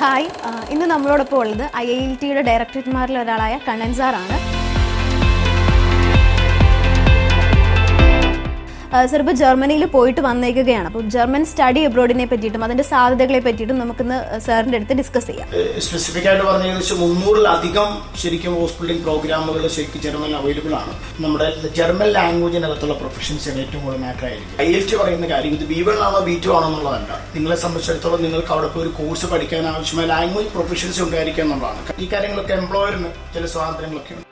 Hi. ഇന്ന് നമ്മളോടൊപ്പം ഉള്ളത് ഐ ഐ ടിയുടെ ഡയറക്ടർമാരിൽ ഒരാളായ കണ്ണൻ സാറാണ്. സർ ഇപ്പോൾ ജർമ്മനിയിൽ പോയിട്ട് വന്നേക്കുകയാണ്. അപ്പോൾ ജർമ്മൻ സ്റ്റഡി അബ്രോഡിനെ പറ്റിയിട്ടും അതിന്റെ സാധ്യതകളെ പറ്റിയിട്ടും നമുക്കിന്ന് സാറിന്റെ അടുത്ത് ഡിസ്കസ് ചെയ്യാം. സ്പെസിഫിക് ആയിട്ട് പറഞ്ഞ ഏകദേശം മുന്നൂറിലധികം ശരിക്കും ഹോസ്പിറ്റലിംഗ് പ്രോഗ്രാമുകൾ ശരിക്കും ജർമ്മനിൽ അവൈലബിൾ ആണ്. നമ്മുടെ ജർമ്മൻ ലാംഗ്വേജിനകത്തുള്ള പ്രൊഫഷൻസ് ഏറ്റവും കൂടുതൽ മാറ്റർ ആയിരിക്കും ഐ എൽ ടി പറയുന്ന കാര്യം ഇത് ബി വൺ ആണോ ബി ടു ആണോ എന്നുള്ളതല്ല. നിങ്ങളെ സംബന്ധിച്ചിടത്തോളം നിങ്ങൾക്ക് അവിടെ പോയി ഒരു കോഴ്സ് പഠിക്കാൻ ആവശ്യമായ ലാംഗ്വേജ് പ്രൊഫഷൻസ് ഉണ്ടായിരിക്കുക എന്നുള്ളതാണ്. ഈ കാര്യങ്ങളൊക്കെ എംപ്ലോയറിന് ചില സ്വാതന്ത്ര്യങ്ങളൊക്കെ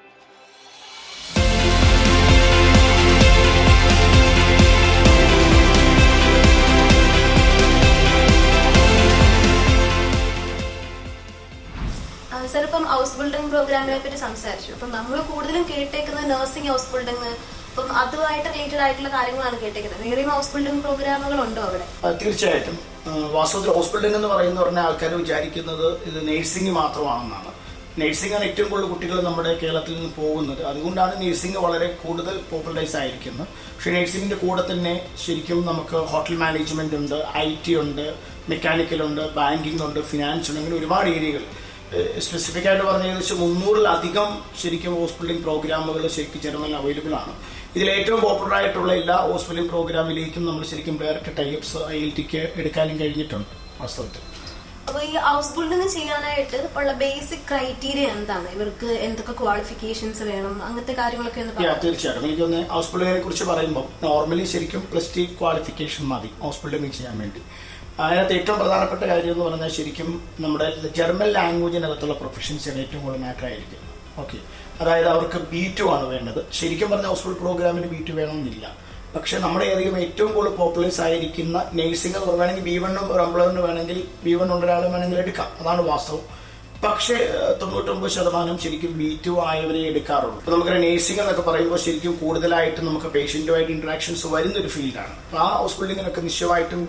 ഇപ്പം ഹൗസ് ബിൽഡിംഗ് പ്രോഗ്രാമിനെ പറ്റി സംസാരിച്ചു. അപ്പം നമ്മൾ കൂടുതലും കേട്ടേക്കുന്നത് നഴ്സിംഗ് ഹൗസ് ബിൽഡിംഗ് അപ്പം അതുമായിട്ട് റിലേറ്റഡ് ആയിട്ടുള്ള കാര്യങ്ങളാണ് കേട്ടേക്കുന്നത്. വേറെയും ഹൗസ് ബിൽഡിംഗ് പ്രോഗ്രാമുകൾ ഉണ്ടോ അവിടെ? തീർച്ചയായിട്ടും. വാസ്തവത്തിൽ ഹൗസ് ബിൽഡിംഗ് എന്ന് പറയുന്ന പറഞ്ഞ ആൾക്കാർ വിചാരിക്കുന്നത് ഇത് നഴ്സിംഗ് മാത്രമാണെന്നാണ്. നഴ്സിംഗ് ആണ് ഏറ്റവും കൂടുതൽ കുട്ടികൾ നമ്മുടെ കേരളത്തിൽ നിന്ന് പോകുന്നത്. അതുകൊണ്ടാണ് നഴ്സിംഗ് വളരെ കൂടുതൽ പോപ്പുലറൈസ് ആയിരിക്കുന്നത്. പക്ഷേ നഴ്സിംഗിന്റെ കൂടെ തന്നെ ശരിക്കും നമുക്ക് ഹോട്ടൽ മാനേജ്മെന്റ് ഉണ്ട് ഐ ടി ഉണ്ട് മെക്കാനിക്കൽ ഉണ്ട് ബാങ്കിങ് ഉണ്ട് ഫിനാൻസ് ഉണ്ട് അങ്ങനെ ഒരുപാട് ഏരിയകൾ സ്പെസിഫിക് ആയിട്ട് പറഞ്ഞ ഏകദേശം മുന്നൂറിലധികം ശരിക്കും ഹോസ്പിറ്റലിംഗ് പ്രോഗ്രാമുകൾ ശരിക്കും ജർമ്മനിൽ അവൈലബിൾ ആണ്. ഇതിൽ ഏറ്റവും പോപ്പുലർ ആയിട്ടുള്ള എല്ലാ ഹോസ്പിറ്റലിംഗ് പ്രോഗ്രാമിലേക്കും നമ്മൾ ശരിക്കും ഡയറക്റ്റ് ടൈപ്സ് ഐ എൽ ടിക്ക് എടുക്കാനും കഴിഞ്ഞിട്ടുണ്ട് വാസ്തവത്തിൽ. അപ്പോൾ ഈ ഹൗസ് ബിൽഡിംഗ് ചെയ്യാനായിട്ട് ഉള്ള ബേസിക് ക്രൈറ്റീരിയ എന്താണ്? ഇവർക്ക് എന്തൊക്കെ ക്വാളിഫിക്കേഷൻസ് വേണം? അങ്ങനത്തെ കാര്യങ്ങളൊക്കെ ഒന്ന് തീർച്ചയായിട്ടും. എനിക്കൊന്ന് ഹൗസ് ബിൽഡിങ്ങിനെ കുറിച്ച് പറയുമ്പോൾ നോർമലി ശരിക്കും പ്ലസ് ടു ക്വാളിഫിക്കേഷൻ മതി ഹൗസ് ബിൽഡിംഗ് ചെയ്യാൻ വേണ്ടി. അതിനകത്ത് ഏറ്റവും പ്രധാനപ്പെട്ട കാര്യം എന്ന് പറഞ്ഞാൽ ശരിക്കും നമ്മുടെ ജർമ്മൻ ലാംഗ്വേജിനകത്തുള്ള പ്രൊഫഷൻസിന് ഏറ്റവും കൂടുതൽ മാറ്റർ ആയിരിക്കും. ഓക്കെ അതായത് അവർക്ക് ബി ടു ആണ് വേണ്ടത്. ശരിക്കും പറഞ്ഞ ഹോസ്പിറ്റൽ പ്രോഗ്രാമിന് ബി ടു വേണമെന്നില്ല. പക്ഷെ നമ്മുടെ അധികം ഏറ്റവും കൂടുതൽ പോപ്പുലേഴ്സ് ആയിരിക്കുന്ന നേഴ്സിംഗ് എന്ന് പറയുകയാണെങ്കിൽ ബി വണ്ണും ഒരു എംപ്ലോയറിന് വേണമെങ്കിൽ ബി വൺ ഒരാളെ വേണമെങ്കിൽ എടുക്കാം. അതാണ് വാസ്തവം. പക്ഷേ തൊണ്ണൂറ്റൊമ്പത് ശതമാനം ശരിക്കും ബി ടു ആയവരെ എടുക്കാറുള്ളൂ. ഇപ്പൊ നമുക്ക് നേഴ്സിംഗ് എന്നൊക്കെ പറയുമ്പോൾ ശരിക്കും കൂടുതലായിട്ട് നമുക്ക് പേഷ്യന്റുമായിട്ട് ഇന്ററാക്ഷൻസ് വരുന്ന ഒരു ഫീൽഡാണ് അപ്പൊ ആ ഹോസ്പിറ്റലിങ്ങിനൊക്കെ നിശ്ചയമായിട്ടും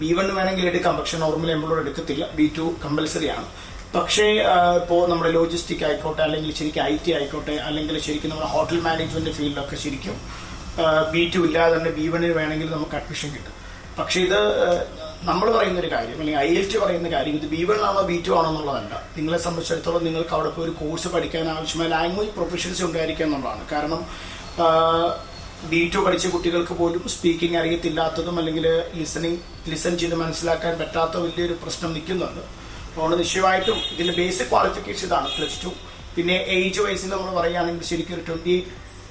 ബി വൺ വേണമെങ്കിൽ എടുക്കാം. പക്ഷെ നോർമൽ എംപ്ലോയർ എടുക്കത്തില്ല. ബി ടു കമ്പൽസറി ആണ്. പക്ഷേ ഇപ്പോൾ നമ്മുടെ ലോജിസ്റ്റിക് ആയിക്കോട്ടെ അല്ലെങ്കിൽ ശരിക്കും ഐ ടി ആയിക്കോട്ടെ അല്ലെങ്കിൽ ശരിക്കും നമ്മുടെ ഹോട്ടൽ മാനേജ്മെന്റ് ഫീൽഡിലൊക്കെ ശരിക്കും ബി ടു ഇല്ലാതെ തന്നെ ബി വണ്ണിന് വേണമെങ്കിൽ നമുക്ക് അഡ്മിഷൻ കിട്ടും. പക്ഷേ ഇത് നമ്മൾ പറയുന്ന ഒരു കാര്യം അല്ലെങ്കിൽ ഐ എൽ ടി പറയുന്ന കാര്യം ഇത് ബി വൺ ആണോ ബി ടു ആണോ എന്നുള്ളതല്ല. നിങ്ങളെ സംബന്ധിച്ചിടത്തോളം നിങ്ങൾക്ക് അവിടെ പോയി ഒരു കോഴ്സ് പഠിക്കാൻ ആവശ്യമായ ലാംഗ്വേജ് പ്രൊഫഷൻസി ഉണ്ടായിരിക്കുക എന്നുള്ളതാണ്. കാരണം ബി ടു പഠിച്ച കുട്ടികൾക്ക് പോലും സ്പീക്കിംഗ് അറിയത്തില്ലാത്തതും അല്ലെങ്കിൽ ലിസണിങ് ലിസൺ ചെയ്ത് മനസ്സിലാക്കാൻ പറ്റാത്ത വലിയൊരു പ്രശ്നം നിൽക്കുന്നുണ്ട്. അതുകൊണ്ട് നിശ്ചയമായിട്ടും ഇതിന്റെ ബേസിക് ക്വാളിഫിക്കേഷൻ ഇതാണ് പ്ലസ് ടു പിന്നെ ഏജ് വൈസിൽ നമ്മൾ പറയുകയാണെങ്കിൽ ശരിക്കും ഒരു ട്വന്റി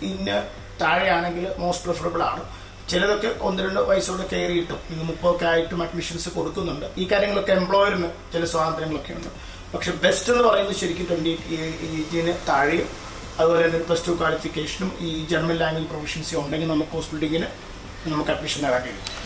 ഇന്ന് താഴെയാണെങ്കിൽ മോസ്റ്റ് പ്രിഫറബിൾ ആണ്. ചിലതൊക്കെ ഒന്ന് രണ്ട് വയസ്സോടെ കയറിയിട്ടും ഇന്ന് മുപ്പതൊക്കെ ആയിട്ടും അഡ്മിഷൻസ് കൊടുക്കുന്നുണ്ട്. ഈ കാര്യങ്ങളൊക്കെ എംപ്ലോയറിന് ചില സ്വാതന്ത്ര്യങ്ങളൊക്കെ ഉണ്ട് പക്ഷെ ബെസ്റ്റ് എന്ന് പറയുന്നത് ശരിക്കും ട്വന്റി ഏജിന് താഴെയും അതുപോലെ തന്നെ പ്ലസ് ടു ക്വാളിഫിക്കേഷനും ഈ ജർമ്മൻ ലാംഗ്വേജ് പ്രൊഫഷൻസി ഉണ്ടെങ്കിൽ നമുക്ക് ഹോസ്പിറ്റലിങ്ങിന് നമുക്ക് അഡ്മിഷൻ നേടാൻ കഴിയും.